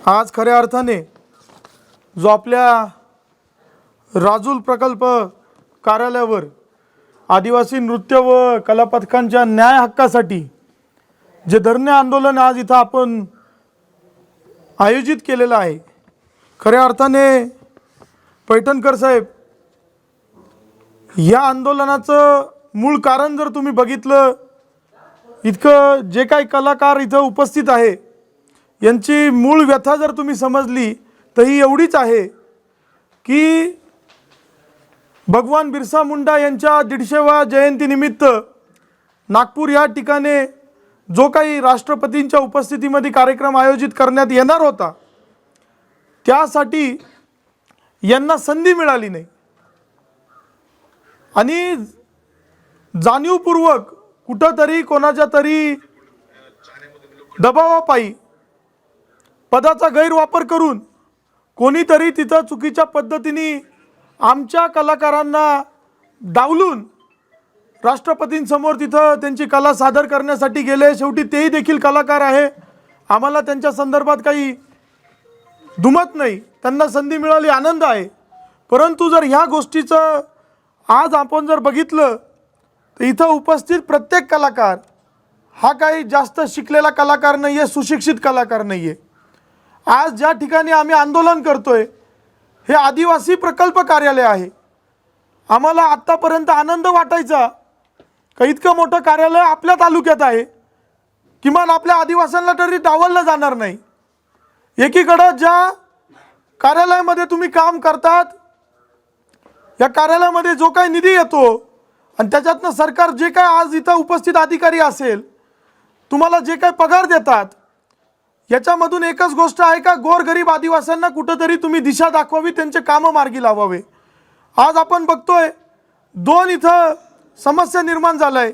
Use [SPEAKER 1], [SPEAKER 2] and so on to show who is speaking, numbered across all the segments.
[SPEAKER 1] आज खऱ्या अर्थाने जो आपल्या राजूल प्रकल्प कार्यालयावर आदिवासी नृत्य व कलापथकांच्या न्याय हक्कासाठी जे धरणे आंदोलन आज इथं आपण आयोजित केलेलं आहे खऱ्या अर्थाने पैठणकर साहेब या आंदोलनाचं मूळ कारण जर तुम्ही बघितलं इतकं जे काही कलाकार इथं उपस्थित आहे यांची मूळ व्यथा जर तुम्ही समजली तर ही एवढीच आहे की भगवान बिरसा मुंडा यांच्या दीडशेव्या जयंतीनिमित्त नागपूर या ठिकाणी जो काही राष्ट्रपतींच्या उपस्थितीमध्ये कार्यक्रम आयोजित करण्यात येणार होता त्यासाठी यांना संधी मिळाली नाही. आणि जाणीवपूर्वक कुठंतरी कोणाच्या तरी दबावापायी पदाचा गैरवापर करून कोणीतरी तिथं चुकीच्या पद्धतीने आमच्या कलाकारांना डावलून राष्ट्रपतींसमोर तिथं त्यांची कला सादर करण्यासाठी गेले. शेवटी तेही देखील कलाकार आहे. आम्हाला त्यांच्या संदर्भात काही दुमत नाही. त्यांना संधी मिळाली आनंद आहे. परंतु जर ह्या गोष्टीचं आज आपण जर बघितलं तर इथं उपस्थित प्रत्येक कलाकार हा काही जास्त शिकलेला कलाकार नाही आहे सुशिक्षित कलाकार नाही आहे आज ज्या ठिकाणी आम्ही आंदोलन करतोय हे आदिवासी प्रकल्प कार्यालय आहे. आम्हाला आत्तापर्यंत आनंद वाटायचा का इतकं मोठं कार्यालय आपल्या तालुक्यात आहे. किमान आपल्या आदिवास्यांना तरी डावललं जाणार नाही. एकीकडं ज्या कार्यालयामध्ये तुम्ही काम करतात या कार्यालयामध्ये जो काही निधी येतो आणि त्याच्यातनं सरकार जे काय आज इथं उपस्थित अधिकारी असेल तुम्हाला जे काय पगार देतात याच्यामधून एकच गोष्ट आहे का गोरगरीब आदिवासींना कुठंतरी तुम्ही दिशा दाखवावी त्यांचे कामं मार्गी लावावे. आज आपण बघतोय दोन इथं समस्या निर्माण झालंय.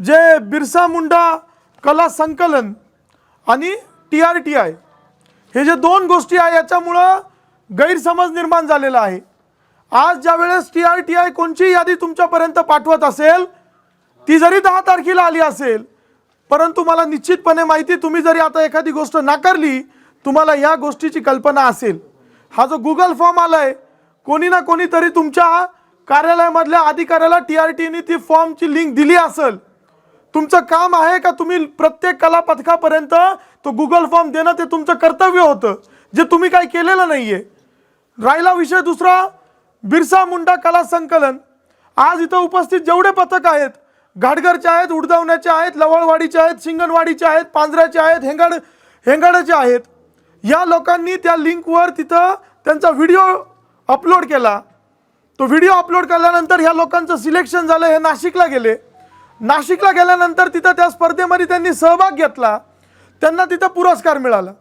[SPEAKER 1] जे बिरसा मुंडा कला संकलन आणि टी आर टी आय. हे जे दोन गोष्टी आहे याच्यामुळं गैरसमज निर्माण झालेला आहे. आज ज्या वेळेस टी आर टी आय कोणची यादी तुमच्यापर्यंत पाठवत असेल ती जरी दहा तारखेला आली असेल परंतु मला निश्चितपणे माहिती तुम्ही जरी आता एखादी गोष्ट नाकारली तुम्हाला या गोष्टीची कल्पना असेल. हा जो गुगल फॉर्म आला आहे कोणी ना कोणीतरी तुमच्या कार्यालयामधल्या अधिकाऱ्याला टी आर टीने ती फॉर्मची लिंक दिली असेल. तुमचं काम आहे का तुम्ही प्रत्येक कला पथकापर्यंत तो गुगल फॉर्म देणं ते तुमचं कर्तव्य होतं जे तुम्ही काही केलेलं नाही आहे राहिला विषय दुसरा बिरसा मुंडा कला संकलन. आज इथं उपस्थित जेवढे पथक आहेत घाटघरच्या आहेत उडदावण्याच्या आहेत लवळवाडीचे आहेत शिंगणवाडीचे आहेत पांजऱ्याचे आहेत हेंगाड हेंगाड्याचे आहेत. या लोकांनी त्या लिंकवर तिथं त्यांचा व्हिडिओ अपलोड केला. तो व्हिडिओ अपलोड केल्यानंतर ह्या लोकांचं सिलेक्शन झालं हे नाशिकला गेले. नाशिकला गेल्यानंतर तिथं त्या स्पर्धेमध्ये त्यांनी सहभाग घेतला. त्यांना तिथं पुरस्कार मिळाला.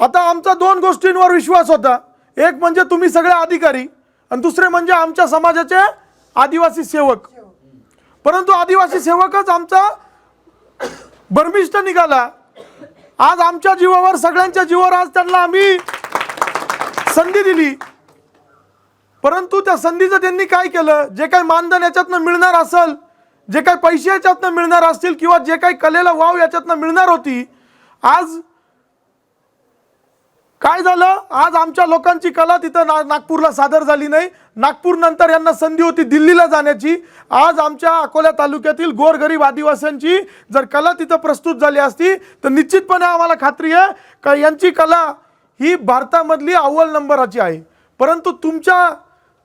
[SPEAKER 1] आता आमचा दोन गोष्टींवर विश्वास होता. एक म्हणजे तुम्ही सगळे अधिकारी आणि दुसरे म्हणजे आमच्या समाजाचे आदिवासी सेवक. परंतु आदिवासी सेवकच आमचा बर्मिष्ट निघाला. आज आमच्या जीवावर सगळ्यांच्या जीवावर आज त्यांना आम्ही संधी दिली. परंतु त्या संधीचं त्यांनी काय केलं? जे काही मानधन याच्यातनं मिळणार असेल जे काही पैसे याच्यातनं मिळणार असतील किंवा जे काही कलेला वाव याच्यातनं मिळणार होती आज काय झालं? आज आमच्या लोकांची कला तिथं ना नागपूरला सादर झाली नाही. नागपूर नंतर यांना संधी होती दिल्लीला जाण्याची. आज आमच्या अकोला तालुक्यातील गोरगरीब आदिवासींची जर कला तिथं प्रस्तुत झाली असती तर निश्चितपणे आम्हाला खात्री आहे का यांची कला ही भारतामधली अव्वल नंबराची आहे. परंतु तुमच्या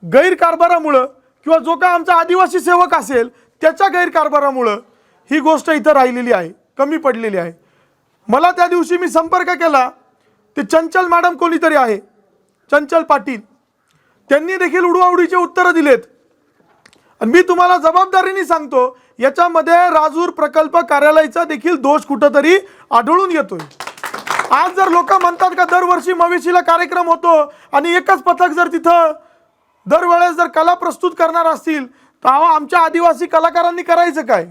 [SPEAKER 1] गैरकारभारामुळं किंवा जो काय आमचा आदिवासी सेवक असेल त्याच्या गैरकारभारामुळं ही गोष्ट इथं राहिलेली आहे कमी पडलेली आहे. मला त्या दिवशी मी संपर्क केला. ते चंचल मॅडम कोणीतरी आहे. चंचल पाटील. त्यांनी देखील उडवाउडीचे उत्तरं दिलेत. आणि मी तुम्हाला जबाबदारीने सांगतो याच्यामध्ये राजूर प्रकल्प कार्यालयाचा देखील दोष कुठंतरी आढळून येतोय. आज जर लोक म्हणतात का दरवर्षी मवेशीला कार्यक्रम होतो आणि एकच पथक जर तिथं दरवेळेस जर कला प्रस्तुत करणार असतील तर अहो, आमच्या आदिवासी कलाकारांनी करायचं काय?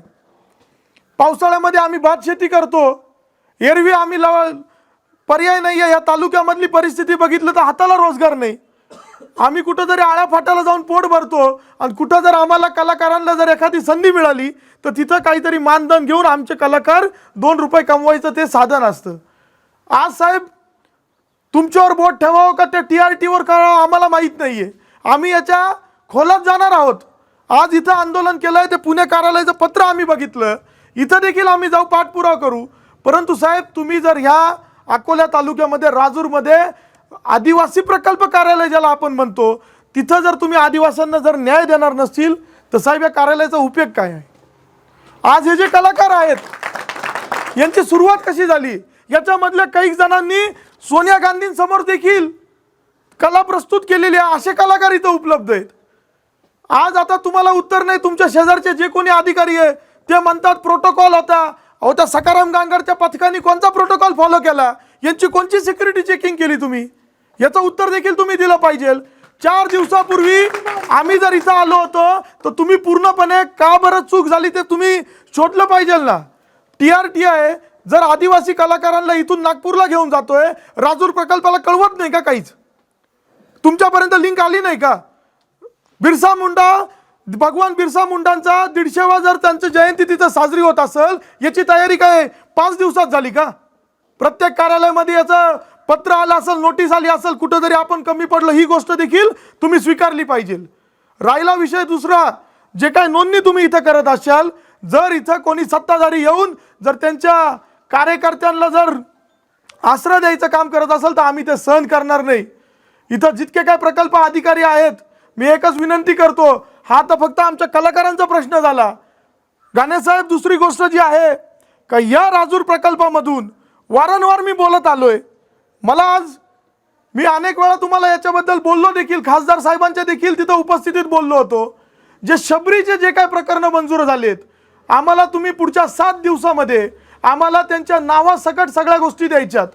[SPEAKER 1] पावसाळ्यामध्ये आम्ही भात शेती करतो. एरवी आम्ही लव पर्याय नाही आहे या तालुक्यामधली परिस्थिती बघितलं तर हाताला रोजगार नाही. आम्ही कुठं जरी आळ्या जाऊन पोट भरतो आणि कुठं जर आम्हाला कलाकारांना जर एखादी संधी मिळाली तर तिथं काहीतरी मानधन घेऊन आमचे कलाकार दोन रुपये कमवायचं ते साधन असतं. आज साहेब तुमच्यावर बोट ठेवावं का त्या टी आर टीवर करावं आम्हाला माहीत नाही आहे आम्ही याच्या खोलात जाणार आहोत. आज इथं आंदोलन केलं आहे ते पुणे कार्यालयाचं पत्र आम्ही बघितलं. इथं देखील आम्ही जाऊ पाठपुरावा करू. परंतु साहेब तुम्ही जर ह्या अकोला तालुक्यामध्ये राजूरमध्ये आदिवासी प्रकल्प कार्यालय ज्याला आपण म्हणतो तिथं जर तुम्ही आदिवासींना जर न्याय देणार नसतील तर साहेब या कार्यालयाचा उपयोग काय आहे? आज हे जे कलाकार आहेत यांची सुरुवात कशी झाली? याच्यामधल्या काही जणांनी सोनिया गांधींसमोर देखील कला प्रस्तुत केलेली आहे असे कलाकार इथं उपलब्ध आहेत. आज आता तुम्हाला उत्तर नाही तुमच्या शेजारचे जे कोणी अधिकारी आहे ते म्हणतात प्रोटोकॉल होता अहो त्या सकाराम गांगरच्या पथकाने कोणता प्रोटोकॉल फॉलो केला? यांची कोणची सिक्युरिटी चेकिंग केली तुम्ही? याचं उत्तर देखील तुम्ही दिलं पाहिजे. चार दिवसापूर्वी आम्ही जर इथं आलो होतो तर तुम्ही पूर्णपणे का बरं चूक झाली ते तुम्ही शोधलं पाहिजे ना. टी आर टी आय जर आदिवासी कलाकारांना इथून नागपूरला घेऊन जातोय राजूर प्रकल्पाला कळवत नाही का काहीच? तुमच्यापर्यंत लिंक आली नाही का? बिरसा मुंडा भगवान बिरसा मुंडांचा दीडशेवा जर त्यांची जयंती तिथं साजरी होत असेल याची तयारी काय? पाच दिवसात झाली का? प्रत्येक कार्यालयामध्ये याचं पत्र आलं असेल नोटीस आली असेल कुठंतरी आपण कमी पडलं ही गोष्ट देखील तुम्ही स्वीकारली पाहिजे. राहिला विषय दुसरा जे काय नोंदणी तुम्ही इथं करत असाल जर इथं कोणी सत्ताधारी येऊन जर त्यांच्या कार्यकर्त्यांना जर आश्रय द्यायचं काम करत असेल तर आम्ही ते सहन करणार नाही. इथं जितके काय प्रकल्प अधिकारी आहेत मी एकच विनंती करतो हा तर फक्त आमच्या कलाकारांचा प्रश्न झाला. गाणेसाहेब दुसरी गोष्ट जी आहे का या राजूर प्रकल्पामधून वारंवार मी बोलत आलो आहे मला आज मी अनेक वेळा तुम्हाला याच्याबद्दल बोललो देखील खासदार साहेबांच्या देखील तिथं उपस्थितीत बोललो होतो. जे शबरीचे जे काय प्रकरणं मंजूर झालेत आम्हाला तुम्ही पुढच्या सात दिवसामध्ये आम्हाला त्यांच्या नावासकट सगळ्या गोष्टी द्यायच्यात.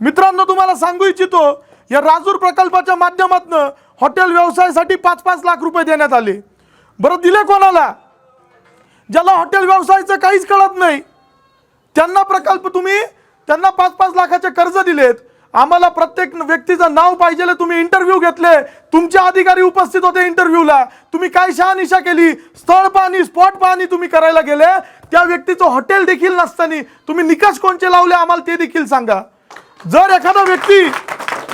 [SPEAKER 1] मित्रांनो तुम्हाला सांगू इच्छितो या राजूर प्रकल्पाच्या माध्यमातून हॉटेल व्यवसायासाठी पाच पाच लाख रुपये देण्यात आले. बरं दिले कोणाला? ज्याला हॉटेल व्यवसायाचं काहीच कळत नाही. त्यांना प्रकल्प तुम्ही त्यांना पाच पाच लाखाचे कर्ज दिलेत. आम्हाला प्रत्येक व्यक्तीचं नाव पाहिजे तुम्ही इंटरव्ह्यू घेतले. तुमचे अधिकारी उपस्थित होते इंटरव्ह्यूला तुम्ही काय शहानिशा केली? स्थळ पाहणी स्पॉट पाहणी तुम्ही करायला गेले. त्या व्यक्तीचं हॉटेल देखील नसताना तुम्ही निकष कोणचे लावले? आम्हाला ते देखील सांगा. जर एखादा व्यक्ती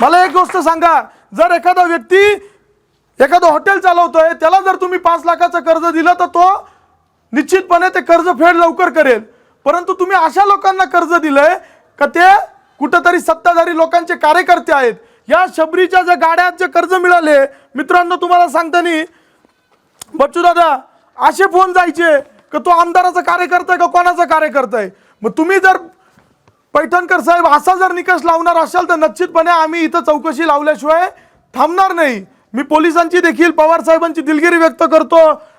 [SPEAKER 1] मला एक गोष्ट सांगा. जर एखादा व्यक्ती एखादं हॉटेल चालवतोय त्याला जर तुम्ही पाच लाखाचं कर्ज दिलं तर तो निश्चितपणे ते कर्ज फेड लवकर करेल. परंतु तुम्ही अशा लोकांना कर्ज दिलंय का ते कुठंतरी सत्ताधारी लोकांचे कार्यकर्ते आहेत. या शबरीच्या ज्या गाड्यात जे कर्ज मिळाले मित्रांनो तुम्हाला सांगताना बच्चू दादा असे फोन जायचे का तो आमदाराचा कार्यकर्ता आहे का कोणाचा कार्यकर्ता आहे? मग तुम्ही जर पैठणकर साहेब असा जर निकष लावणार असाल तर निश्चितपणे आम्ही इथं चौकशी लावल्याशिवाय थांबणार नाही. मी पोलिसांची देखील पवार साहेबांची दिलगिरी व्यक्त करतो.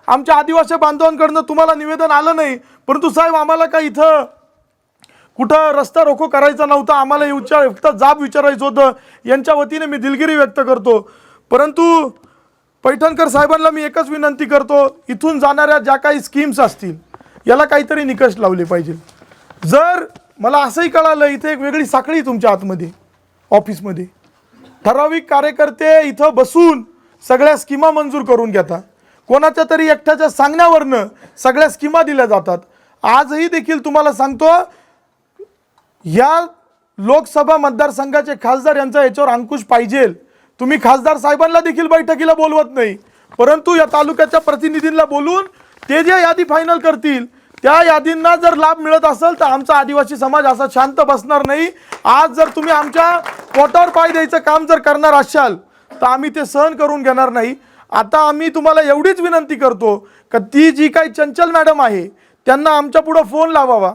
[SPEAKER 1] आमच्या आदिवासी बांधवांकडनं तुम्हाला निवेदन आलं नाही परंतु साहेब आम्हाला काय इथं कुठं रस्ता रोको करायचा नव्हता आम्हाला उच्चार विचार फक्त जाब विचारायचं होतं. यांच्या वतीने मी दिलगिरी व्यक्त करतो. परंतु पैठणकर साहेबांना मी एकच विनंती करतो इथून जाणाऱ्या ज्या काही स्कीम्स असतील याला काहीतरी निकष लावले पाहिजे. जर मला असंही कळालं इथे एक वेगळी साखळी तुमच्या आतमध्ये ऑफिसमध्ये ठराविक कार्यकर्ते इथं बसून सगळ्या स्कीमा मंजूर करून घेतात. कोणाच्या तरी एकट्याच्या सांगण्यावरनं सगळ्या स्कीमा दिल्या जातात. आजही देखील तुम्हाला सांगतो या लोकसभा मतदारसंघाचे खासदार यांचा याच्यावर अंकुश पाहिजे. तुम्ही खासदार साहेबांना देखील बैठकीला बोलवत नाही. परंतु या तालुक्याच्या प्रतिनिधींना बोलून ते जे यादी फायनल करतील त्या यादींना जर लाभ मिळत असेल तर आमचा आदिवासी समाज असा शांत बसणार नाही. आज जर तुम्ही आमच्या पोटावर पाय द्यायचं काम जर करणार असाल तर आम्ही ते सहन करून घेणार नाही. आता आम्ही तुम्हाला एवढीच विनंती करतो का ती जी काही चंचल मॅडम आहे त्यांना आमच्या पुढं फोन लावावा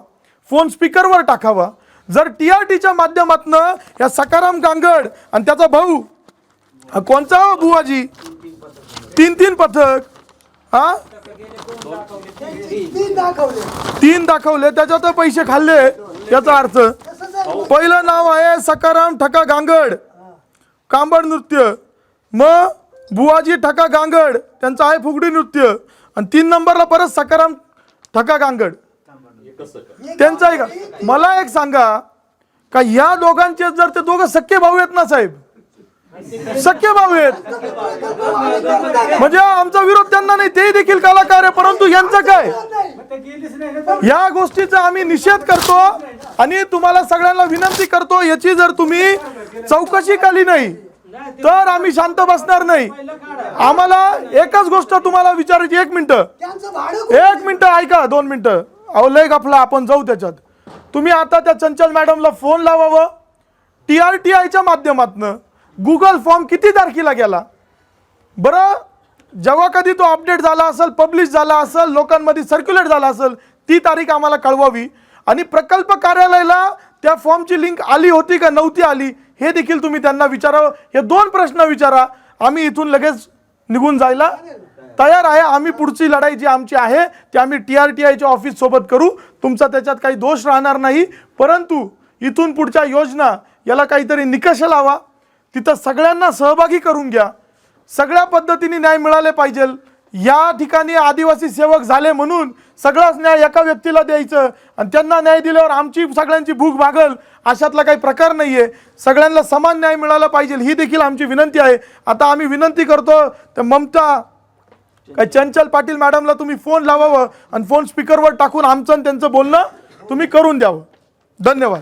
[SPEAKER 1] फोन स्पीकरवर टाकावा. जर टी आर टीच्या माध्यमातून या सकाराम गांगड आणि त्याचा भाऊ कोणचा हो बुवाजी तीन तीन पथक. हां? तीन दाखवले त्याच्यात पैसे खाल्ले याचा अर्थ. पहिलं नाव आहे सकाराम ठका गांगड. कांबड नृत्य. मग बुवाजी ठका गांगड त्यांचं आहे फुगडी नृत्य. आणि तीन नंबरला परत सकाराम ठका गांगड. त्यांचं आहे का? मला एक सांगा का या दोघांचे जर ते दोघं सख्खे भाऊ आहेत ना साहेब? सख्य भाऊ आहेत. म्हणजे आमचा विरोध त्यांना नाही ते देखील कलाकार आहे परंतु यांचं काय? या गोष्टीचा आम्ही निषेध करतो आणि तुम्हाला सगळ्यांना विनंती करतो याची जर तुम्ही चौकशी केली नाही तर आम्ही शांत बसणार नाही. आम्हाला एकच गोष्ट तुम्हाला विचारायची एक मिनिट. एक मिनिट ऐका दोन मिनिटं. अहो लय गफला आपण जाऊ त्याच्यात. तुम्ही आता त्या चंचल मॅडमला फोन लावावं. टी आर टी आयच्या माध्यमातनं. गुगल फॉर्म किती तारखेला गेला? बरं जेव्हा कधी तो अपडेट झाला असेल पब्लिश झाला असेल लोकांमध्ये सर्क्युलेट झाला असेल ती तारीख आम्हाला कळवावी. आणि प्रकल्प कार्यालयाला त्या फॉर्मची लिंक आली होती का नव्हती आली हे देखील तुम्ही त्यांना विचारावं हे दोन प्रश्न विचारा. आम्ही इथून लगेच निघून जायला तयार आहे. आम्ही पुढची लढाई जी आमची आहे ती आम्ही टी आर टी आयच्या ऑफिस सोबत करू. तुमचा त्याच्यात काही दोष राहणार नाही. परंतु इथून पुढच्या योजना याला काहीतरी निकष लावा. तिथं सगळ्यांना सहभागी करून घ्या. सगळ्या पद्धतीने न्याय मिळाले पाहिजे. या ठिकाणी आदिवासी सेवक झाले म्हणून सगळाच न्याय एका व्यक्तीला द्यायचं आणि त्यांना न्याय दिल्यावर आमची सगळ्यांची भूक भागल अशातला काही प्रकार नाही आहे सगळ्यांना समान न्याय मिळाला पाहिजे ही देखील आमची विनंती आहे. आता आम्ही विनंती करतो तर ममता काय चंचल पाटील मॅडमला तुम्ही फोन लावावं आणि फोन स्पीकरवर टाकून आमचं आणि त्यांचं बोलणं तुम्ही करून द्यावं. धन्यवाद.